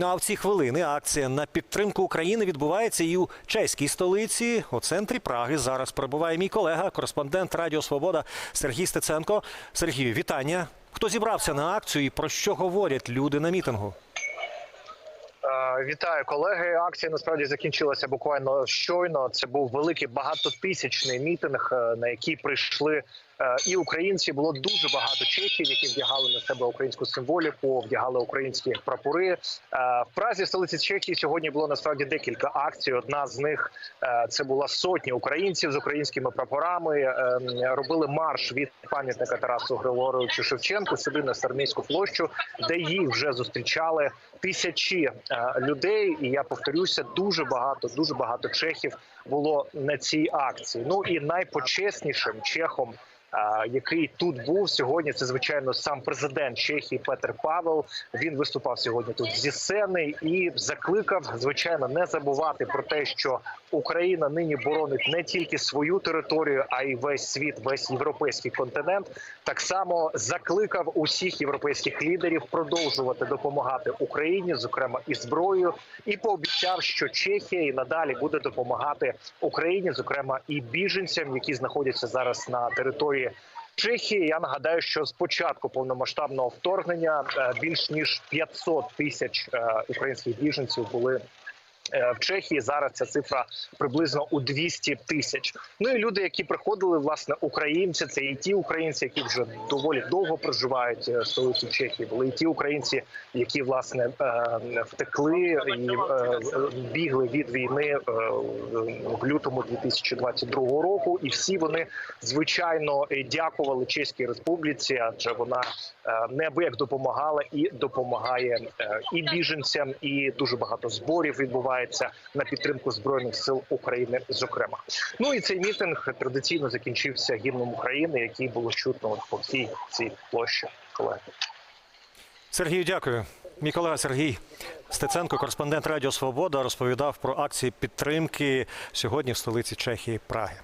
Ну а в ці хвилини акція на підтримку України відбувається і у чеській столиці. У центрі Праги зараз перебуває мій колега, кореспондент Радіо Свобода Сергій Стеценко. Сергію, вітання. Хто зібрався на акцію і про що говорять люди на мітингу? Е, Вітаю колеги. Акція насправді закінчилася буквально щойно. Це був великий багатотисячний мітинг, е, на який прийшли і українці. Було дуже багато чехів, які вдягали на себе українську символіку, вдягали українські прапори. Е, В Празі, столиці Чехії, сьогодні було насправді декілька акцій. Одна з них е, це була сотні українців з українськими прапорами. е, Робили марш від пам'ятника Тарасу Григоровичу Шевченку сюди на Стармійську площу, де їх вже зустрічали тисячі е, людей. І я повторюся, дуже багато, дуже багато чехів було на цій акції. Ну і найпочеснішим чехом. Який тут був сьогодні? Це звичайно сам президент Чехії Петр Павел. Він виступав сьогодні тут зі сцени і закликав, звичайно, не забувати про те, що Україна нині боронить не тільки свою територію, а й весь світ, весь європейський континент. Так само закликав усіх європейських лідерів продовжувати допомагати Україні, зокрема і зброєю, і пообіцяв, що Чехія і надалі буде допомагати Україні, зокрема і біженцям, які знаходяться зараз на території. Чехії. Я нагадаю, що з початку повномасштабного вторгнення е, більш ніж 500 тисяч е, українських біженців були в Чехії. Зараз ця цифра приблизно у 200 тисяч. Ну і люди, які приходили, власне, українці, це і ті українці, які вже доволі довго проживають е, в столиці Чехії. Були і ті українці, які власне е, втекли і е, бігли від війни е, в лютому 2022 року. І всі вони звичайно е, дякували Чеській Республіці, адже вона е, неабияк допомагала і допомагає е, і біженцям, і дуже багато зборів відбувається на підтримку збройних сил України. Зокрема, ну і цей мітинг традиційно закінчився гімном України, який було чутно по всій цій площі. Колеги. Сергію, дякую. Мій колега Сергій Стеценко, кореспондент Радіо Свобода, розповідав про акції підтримки сьогодні в столиці Чехії Праги.